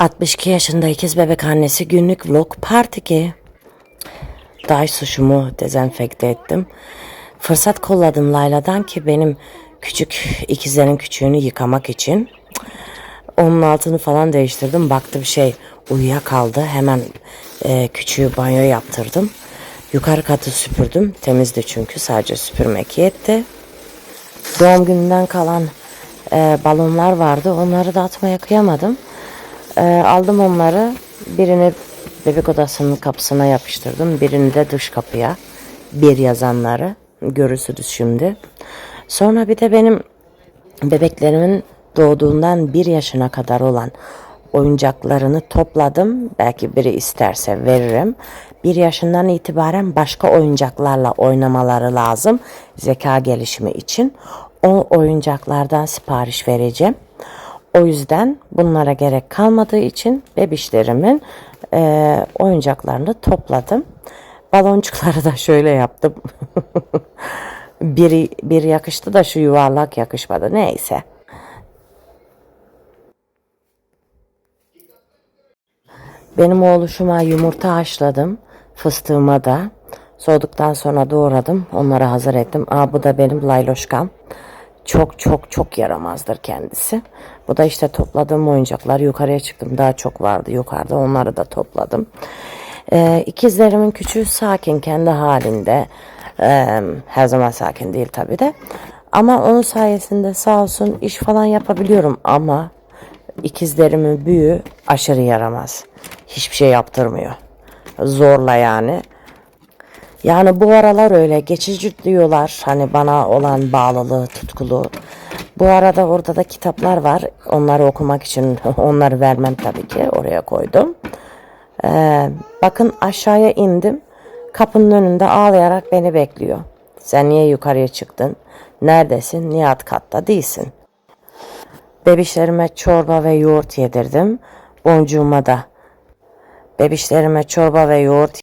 62 yaşında ikiz bebek annesi günlük vlog part 2. Day suşumu dezenfekte ettim. Fırsat kolladım Layla'dan ki benim küçük ikizlerin küçüğünü yıkamak için. Onun altını falan değiştirdim. Baktım şey uyuyakaldı. Hemen e, küçüğü banyo yaptırdım. Yukarı katı süpürdüm. Temizdi çünkü sadece süpürmek yetti. Doğum gününden kalan e, balonlar vardı. Onları da atmaya kıyamadım. E, aldım onları. Birini bebek odasının kapısına yapıştırdım. Birini de dış kapıya. Bir yazanları. Görürsünüz şimdi. Sonra bir de benim bebeklerimin doğduğundan bir yaşına kadar olan oyuncaklarını topladım. Belki biri isterse veririm. Bir yaşından itibaren başka oyuncaklarla oynamaları lazım. Zeka gelişimi için. O oyuncaklardan sipariş vereceğim. O yüzden bunlara gerek kalmadığı için bebişlerimin eee, oyuncaklarını topladım. Baloncukları da şöyle yaptım. biri, bir yakıştı da şu yuvarlak yakışmadı. Neyse. Benim oğluşuma yumurta haşladım. Fıstığıma da. Soğuduktan sonra doğradım. Onları hazır ettim. Aa, bu da benim layloşkam. Çok çok çok yaramazdır kendisi. Bu da işte topladığım oyuncaklar. Yukarıya çıktım. Daha çok vardı yukarıda. Onları da topladım. Ee, ikizlerimin küçüğü sakin kendi halinde. Ee, her zaman sakin değil tabii de. Ama onun sayesinde sağ olsun iş falan yapabiliyorum ama ikizlerimin büyüğü aşırı yaramaz. Hiçbir şey yaptırmıyor. Zorla yani. Yani bu aralar öyle geçici diyorlar hani bana olan bağlılığı, tutkulu. Bu arada orada da kitaplar var. Onları okumak için onları vermem tabii ki oraya koydum. Ee, bakın aşağıya indim. Kapının önünde ağlayarak beni bekliyor. Sen niye yukarıya çıktın? Neredesin? Niye alt katta değilsin? Bebişlerime çorba ve yoğurt yedirdim. Boncuğuma da bebişlerime çorba ve yoğurt